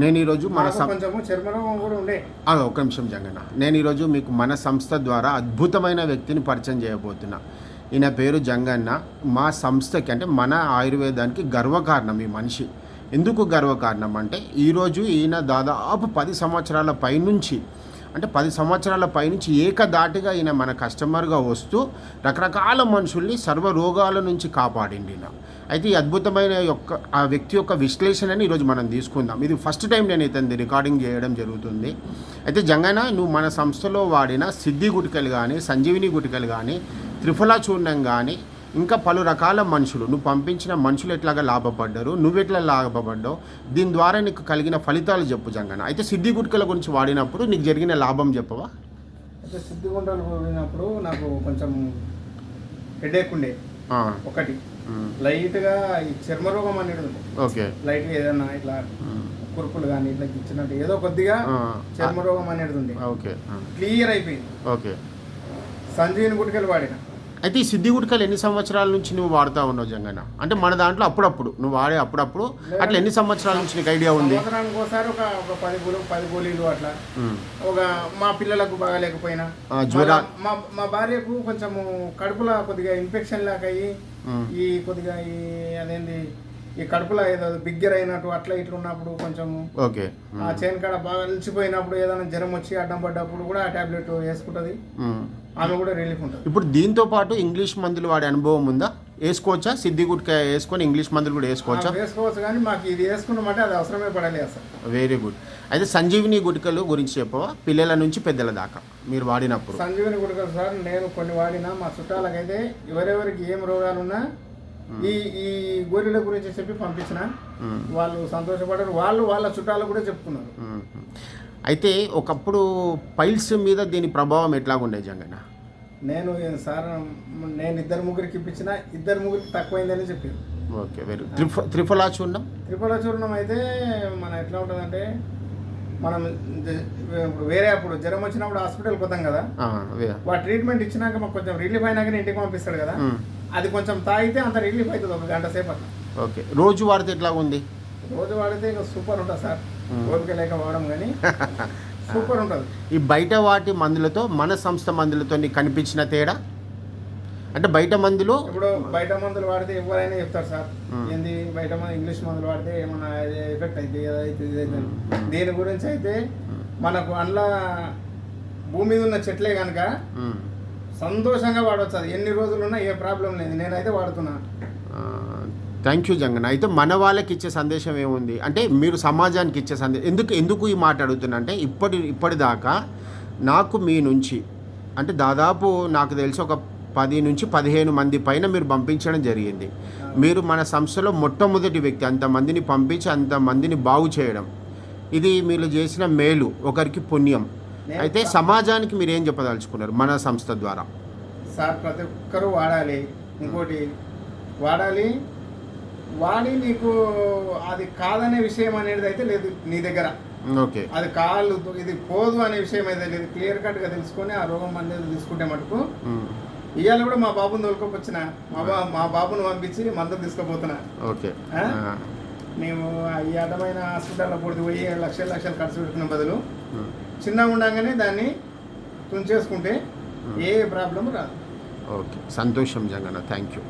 నేను ఈరోజు మన ఒక నిమిషం జంగన్న. నేను ఈరోజు మీకు మన సంస్థ ద్వారా అద్భుతమైన వ్యక్తిని పరిచయం చేయబోతున్నా. ఈయన పేరు జంగన్న. మా సంస్థకి అంటే మన ఆయుర్వేదానికి గర్వకారణం ఈ మనిషి. ఎందుకు గర్వకారణం అంటే ఈరోజు ఈయన దాదాపు పది సంవత్సరాల పైనుంచి అంటే పది సంవత్సరాల పైనుంచి ఏకదాటిగా ఈయన మన కస్టమర్గా వస్తూ రకరకాల మనుషుల్ని సర్వ రోగాల నుంచి కాపాడింది ఈయన అయితే ఈ అద్భుతమైన యొక్క ఆ వ్యక్తి యొక్క విశ్లేషణని ఈరోజు మనం తీసుకుందాం. ఇది ఫస్ట్ టైం నేను ఇతని రికార్డింగ్ చేయడం జరుగుతుంది. అయితే జంగన నువ్వు మన సంస్థలో వాడిన సిద్ధి గుటికలు కానీ సంజీవిని గుటికలు కానీ త్రిఫలా చూర్ణం కానీ ఇంకా పలు రకాల మనుషులు. నువ్వు పంపించిన మనుషులు ఎట్లాగా లాభపడ్డారు? నువ్వు ఎట్లా లాభపడ్డావు? దీని ద్వారా నీకు కలిగిన ఫలితాలు చెప్పు జంగన అయితే సిద్ధి గుటికల గురించి వాడినప్పుడు నీకు జరిగిన లాభం చెప్పవా? అయితే సిద్ధిగుంటలు పోయినప్పుడు నాకు కొంచెం హెడేక్ ఉండే. ఒకటి. లైట్గా ఈ చర్మరోగం అనేది ఉంది ఓకే. లైట్గా ఏదన్నా ఇట్లా ఉమ్, కురుపులు కానీ ఇట్లా ఇచ్చినట్టు ఏదో కొద్దిగా చర్మరోగం అనేది ఉంది ఓకే. క్లియర్ అయిపోయింది. ఓకే. సంజీవిని గుటికలు వాడిన. అయితే ఈ సిద్ధి గుటికలు ఎన్ని సంవత్సరాల నుంచి నువ్వు వాడుతూ ఉన్నావు జంగన్న? అంటే మన దాంట్లో అప్పుడప్పుడు నువ్వు వాడే అప్పుడప్పుడు అట్లా ఎన్ని సంవత్సరాల నుంచి నీకు ఐడియా ఉంది? సంవత్సరానికి ఒకసారి ఒక ఒక పది గులు పది గోళీలు అట్లా. ఒక మా పిల్లలకు బాగాలేకపోయినా జ్వర- మా మా భార్యకు కొంచెము కడుపులో కొద్దిగా ఇన్ఫెక్షన్ లాగా అయ్యి ఈ కొద్దిగా ఈ అదేంది ఈ కడుపులో ఏదో బిగ్గర అయినట్టు అట్లా ఇట్లా ఉన్నప్పుడు కొంచెము ఓకే. ఆ చేను కాడ బాగా నిలిచిపోయినప్పుడు ఏదైనా జ్వరం వచ్చి అడ్డం పడ్డప్పుడు కూడా ఆ టాబ్లెట్ వేసుకుంటుంది. ఆమె కూడా రిలీఫ్ ఉంటుంది. ఇప్పుడు దీంతో పాటు ఇంగ్లీష్ మందులు వాడే అనుభవం ఉందా? వేసుకోవచ్చా? సిద్ధి గుట్కా వేసుకొని ఇంగ్లీష్ మందులు కూడా వేసుకోవచ్చా? వేసుకోవచ్చు కానీ మాకు ఇది వేసుకున్నామంటే అది అవసరమే పడాలి అసలు. వెరీ గుడ్ అయితే సంజీవిని గుటికలు గురించి చెప్పవా? పిల్లల నుంచి పెద్దల దాకా మీరు వాడినప్పుడు. సంజీవని గుడికలు సార్ నేను కొన్ని వాడినా. మా చుట్టాలకైతే ఎవరెవరికి ఏం రోగాలున్నా ఈ ఈ గోరీల గురించి చెప్పి పంపించిన. వాళ్ళు సంతోషపడారు వాళ్ళు వాళ్ళ చుట్టాలు కూడా చెప్పుకున్నారు. అయితే ఒకప్పుడు పైల్స్ మీద దీని ప్రభావం ఎట్లాగుండే జంగన్న? నేను సార్ నేను ఇద్దరు ముగ్గురికి ఇప్పించిన ఇద్దరు ముగ్గురికి తక్కువైందని చెప్పారు. ఓకే వెరీ త్రిఫ త్రిఫలా చూడడం త్రిపుర చూర్ణం అయితే మన ఎట్లా ఉంటుందంటే మనం వేరే అప్పుడు జ్వరం వచ్చినప్పుడు హాస్పిటల్ పోతాం కదా. ట్రీట్మెంట్ ఇచ్చినాక మాకు కొంచెం రిలీఫ్ అయినాకనే ఇంటికి పంపిస్తాడు కదా. అది కొంచెం తాగితే అంత రిలీఫ్ అవుతుంది ఒక గంట సేపు అట్లా ఓకే. రోజు వాడితే ఎట్లా ఉంది రోజు వాడితే ఇక సూపర్ ఉంటుంది సార్. ఓపిక లేక వాడడం కానీ సూపర్ ఉంటుంది. ఈ బయట వాటి మందులతో మన సంస్థ మందులతో కనిపించిన తేడా? అంటే బయట మందులు ఇప్పుడు బయట మందులు వాడితే ఎవరైనా చెప్తారు సార్. ఏంది? బయట మందు ఇంగ్లీష్ మందులు వాడితే ఏమన్నా ఎఫెక్ట్ అయితే ఏదైతే ఇదైతే దీని గురించి అయితే మనకు అందులో భూమి మీద ఉన్న చెట్లే కనుక. సంతోషంగా వాడవచ్చు అది ఎన్ని రోజులు ఉన్నా ఏ ప్రాబ్లం లేదు. నేనైతే వాడుతున్నాను థ్యాంక్ యూ జంగన్ అయితే మన వాళ్ళకి ఇచ్చే సందేశం ఏముంది? అంటే మీరు సమాజానికి ఇచ్చే సందేశం ఎందుకు ఎందుకు ఈ మాట అడుగుతున్నా అంటే ఇప్పటి ఇప్పటిదాకా నాకు మీ నుంచి అంటే దాదాపు నాకు తెలిసి ఒక పది నుంచి పదిహేను మంది పైన మీరు పంపించడం జరిగింది. మీరు మన సంస్థలో మొట్టమొదటి వ్యక్తి అంతమందిని పంపించి అంతమందిని బాగు చేయడం. ఇది మీరు చేసిన మేలు ఒకరికి పుణ్యం. అయితే సమాజానికి మీరు ఏం చెప్పదలుచుకున్నారు? మన సంస్థ ద్వారా. సార్ ప్రతి ఒక్కరూ వాడాలి. ఇంకోటి వాడాలి. వాడి నీకు అది కాదనే విషయం అనేది అయితే లేదు నీ దగ్గర. ఓకే. అది కాళ్ళు ఇది పోదు అనే విషయం అయితే లేదు. క్లియర్ కట్గా తెలుసుకొని ఆ రోగం అనేది తీసుకుంటే మటుకు. ఇవాళ కూడా మా బాబుని తోలుకొచ్చిన మా బా మా బాబుని పంపించి మందులు తీసుకుపోతున్నా. ఓకే. మేము ఈ అడ్డమైన హాస్పిటల్లో పొడిది పోయి లక్షల లక్షలు ఖర్చు పెట్టుకున్న బదులు. చిన్నగా ఉండగానే దాన్ని తుంచేసుకుంటే ఏ ప్రాబ్లం రాదు. ఓకే. సంతోషం జంగన్న. Thank you.